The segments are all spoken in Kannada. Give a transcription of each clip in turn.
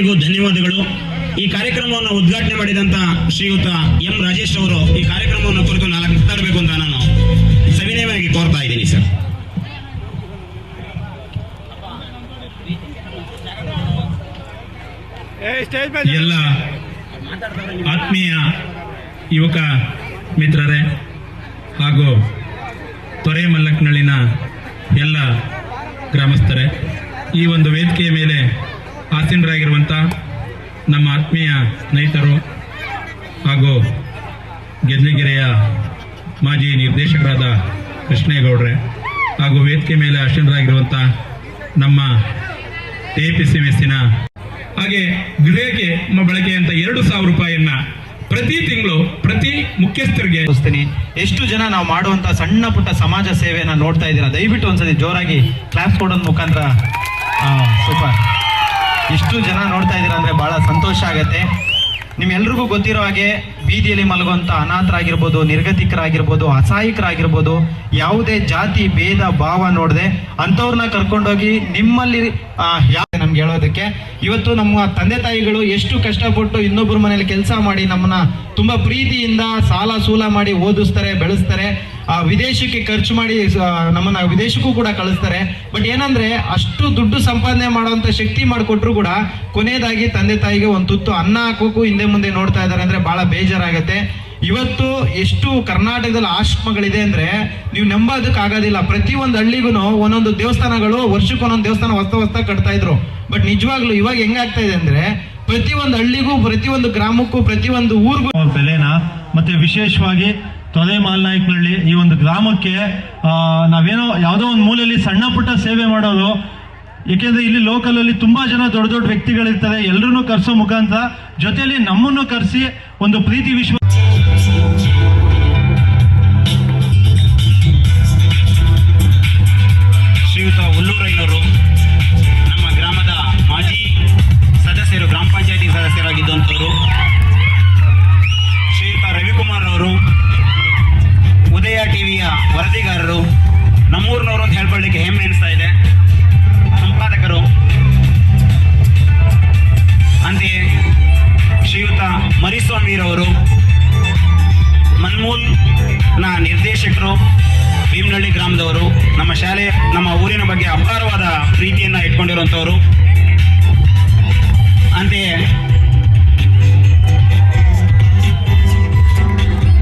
ಈರುವರೆಗೂ ಧನ್ಯವಾದಗಳು. ಈ ಕಾರ್ಯಕ್ರಮವನ್ನು ಉದ್ಘಾಟನೆ ಮಾಡಿದಂತ ಶ್ರೀಯುತ ಎಂ ರಾಜೇಶ್ ಅವರು ಈ ಕಾರ್ಯಕ್ರಮವನ್ನು ಕುರಿತು ನಾಲ್ಕು ಮಾತಾಡಬೇಕು ಅಂತ ನಾನು ಸವಿನಯವಾಗಿ ಕೋರ್ತಾ ಇದ್ದೀನಿ ಸರ್. ಎಲ್ಲ ಆತ್ಮೀಯ ಯುವಕ ಮಿತ್ರರೇ ಹಾಗೂ ತೊರೆ ಮಲ್ಲಕ್ನಳ್ಳಿನ ಎಲ್ಲ ಗ್ರಾಮಸ್ಥರೇ ಈ ಒಂದು ವೇದಿಕೆಯ ಮೇಲೆ ಆಸೀನರಾಗಿರುವಂಥ ನಮ್ಮ ಆತ್ಮೀಯ ಸ್ನೇಹಿತರು ಹಾಗೂ ಗೆದ್ಲಿಗೆರೆಯ ಮಾಜಿ ನಿರ್ದೇಶಕರಾದ ಕೃಷ್ಣೇಗೌಡ್ರೆ ಹಾಗೂ ವೇದಿಕೆ ಮೇಲೆ ಆಸೀನರಾಗಿರುವಂಥ ನಮ್ಮ ಎ ಪಿ ಸಿ ಮೆಸ್ಸಿನ ಹಾಗೆ ಗೃಹಕ್ಕೆ ನಮ್ಮ ಬಳಕೆ ಅಂತ ಎರಡು ಸಾವಿರ ರೂಪಾಯಿಯನ್ನ ಪ್ರತಿ ತಿಂಗಳು ಪ್ರತಿ ಮುಖ್ಯಸ್ಥರಿಗೆ ಎಷ್ಟು ಜನ ನಾವು ಮಾಡುವಂತ ಸಣ್ಣ ಪುಟ್ಟ ಸಮಾಜ ಸೇವೆಯನ್ನ ನೋಡ್ತಾ ಇದ್ದೀರಾ? ದಯವಿಟ್ಟು ಒಂದ್ಸತಿ ಜೋರಾಗಿ ಕ್ಲಾಸ್ ಕೊಡೋದ್ ಮುಖಾಂತರ. ಸೂಪರ್ ಇಷ್ಟು ಜನ ನೋಡ್ತಾ ಇದ್ದೀರಾ ಅಂದರೆ ಭಾಳ ಸಂತೋಷ ಆಗುತ್ತೆ. ನಿಮ್ಮೆಲ್ರಿಗೂ ಗೊತ್ತಿರೋ ಹಾಗೆ ಬೀದಿಯಲ್ಲಿ ಮಲಗುವಂಥ ಅನಾಥರಾಗಿರ್ಬೋದು, ನಿರ್ಗತಿಕರಾಗಿರ್ಬೋದು, ಅಸಹಾಯಕರಾಗಿರ್ಬೋದು, ಯಾವುದೇ ಜಾತಿ, ಭೇದ, ಭಾವ ನೋಡದೆ ಅಂಥವ್ರನ್ನ ಕರ್ಕೊಂಡೋಗಿ ನಿಮ್ಮಲ್ಲಿ ಯಾವ ಯಾ ನಮ್ಗೆ ಹೇಳೋದಕ್ಕೆ, ಇವತ್ತು ನಮ್ಮ ತಂದೆ ತಾಯಿಗಳು ಎಷ್ಟು ಕಷ್ಟಪಟ್ಟು ಇನ್ನೊಬ್ಬರ ಮನೇಲಿ ಕೆಲಸ ಮಾಡಿ ನಮ್ಮನ್ನ ತುಂಬಾ ಪ್ರೀತಿಯಿಂದ ಸಾಲ ಸೂಲ ಮಾಡಿ ಓದಿಸ್ತಾರೆ, ಬೆಳೆಸ್ತಾರೆ. ವಿದೇಶಕ್ಕೆ ಖರ್ಚು ಮಾಡಿ ನಮ್ಮನ್ನ ವಿದೇಶಕ್ಕೂ ಕೂಡ ಕಳಿಸ್ತಾರೆ. ಬಟ್ ಏನಂದ್ರೆ, ಅಷ್ಟು ದುಡ್ಡು ಸಂಪಾದನೆ ಮಾಡುವಂತ ಶಕ್ತಿ ಮಾಡಿಕೊಟ್ರು ಕೂಡ ಕೊನೆಯದಾಗಿ ತಂದೆ ತಾಯಿಗೆ ಒಂದು ತುತ್ತು ಅನ್ನ ಹಾಕೋಕ್ಕೂ ಹಿಂದೆ ಮುಂದೆ ನೋಡ್ತಾ ಇದ್ದಾರೆ ಅಂದ್ರೆ ಬಹಳ ಬೇಜಾರಾಗತ್ತೆ. ಇವತ್ತು ಎಷ್ಟು ಕರ್ನಾಟಕದಲ್ಲಿ ಆಶ್ರಮಗಳಿದೆ ಅಂದ್ರೆ ನೀವು ನಂಬೋದಕ್ಕೆ ಆಗೋದಿಲ್ಲ. ಪ್ರತಿ ಒಂದು ಹಳ್ಳಿಗೂ ಒಂದೊಂದು ದೇವಸ್ಥಾನಗಳು ವರ್ಷಕ್ಕೆ ಒಂದೊಂದು ದೇವಸ್ಥಾನ ಹೊಸ ಹೊಸ ಕಟ್ತಾ ಇದ್ರು. ಬಟ್ ನಿಜವಾಗ್ಲೂ ಇವಾಗ ಹೆಂಗಾಗ್ತಾ ಇದೆ ಅಂದ್ರೆ ಪ್ರತಿ ಒಂದು ಹಳ್ಳಿಗೂ, ಪ್ರತಿ ಒಂದು ಗ್ರಾಮಕ್ಕೂ, ಪ್ರತಿ ಒಂದು ಊರಿಗೂ ಬೆಲೆನ, ಮತ್ತೆ ವಿಶೇಷವಾಗಿ ತೊಲೆ ಮಾಲ್ನಾಯಕನಹಳ್ಳಿ ಈ ಒಂದು ಗ್ರಾಮಕ್ಕೆ ನಾವೇನೋ ಯಾವುದೋ ಒಂದು ಮೂಲೆಯಲ್ಲಿ ಸಣ್ಣ ಪುಟ್ಟ ಸೇವೆ ಮಾಡೋದು, ಏಕೆಂದರೆ ಇಲ್ಲಿ ಲೋಕಲಲ್ಲಿ ತುಂಬ ಜನ ದೊಡ್ಡ ದೊಡ್ಡ ವ್ಯಕ್ತಿಗಳಿರ್ತಾರೆ ಎಲ್ಲರನ್ನೂ ಕರೆಸೋ ಮುಖಾಂತರ ಜೊತೆಯಲ್ಲಿ ನಮ್ಮನ್ನು ಕರೆಸಿ ಒಂದು ಪ್ರೀತಿ ವಿಶ್ವ ಭೀಮನಹಳ್ಳಿ ಗ್ರಾಮದವರು, ನಮ್ಮ ಶಾಲೆ, ನಮ್ಮ ಊರಿನ ಬಗ್ಗೆ ಅಪಾರವಾದ ಪ್ರೀತಿಯನ್ನ ಇಟ್ಕೊಂಡಿರುವಂಥವ್ರು. ಅಂತೆಯೇ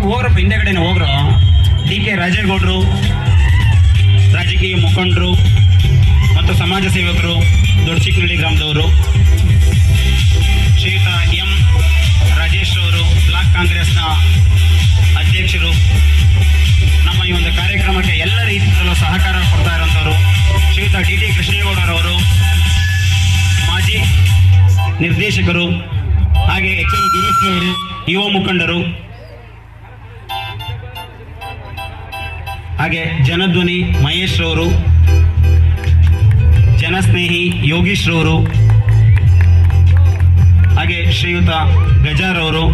ಹೋಗ್ರಪ್ಪ ಹಿಂದೆಗಡೆನೆ ಹೋಗ್ರು ಡಿ ಕೆ ರಾಜೇಗೌಡರು, ರಾಜಕೀಯ ಮುಖಂಡರು, ಮತ್ತು ಸಮಾಜ ಸೇವಕರು, ದೊಡ್ಡ ಚಿಕ್ಕನಹಳ್ಳಿ ಗ್ರಾಮದವರು. ನಿರ್ದೇಶಕರು ಹಾಗೆ ಎಚ್ ಎಂ ಗಿರೀಶ್ ಅವರು ಯುವ ಮುಖಂಡರು, ಹಾಗೆ ಜನಧ್ವನಿ ಮಹೇಶ್ ರವರು, ಜನಸ್ನೇಹಿ ಯೋಗೀಶ್ ರವರು, ಹಾಗೆ ಶ್ರೀಯುತ ಗಜಾರ್ ಅವರು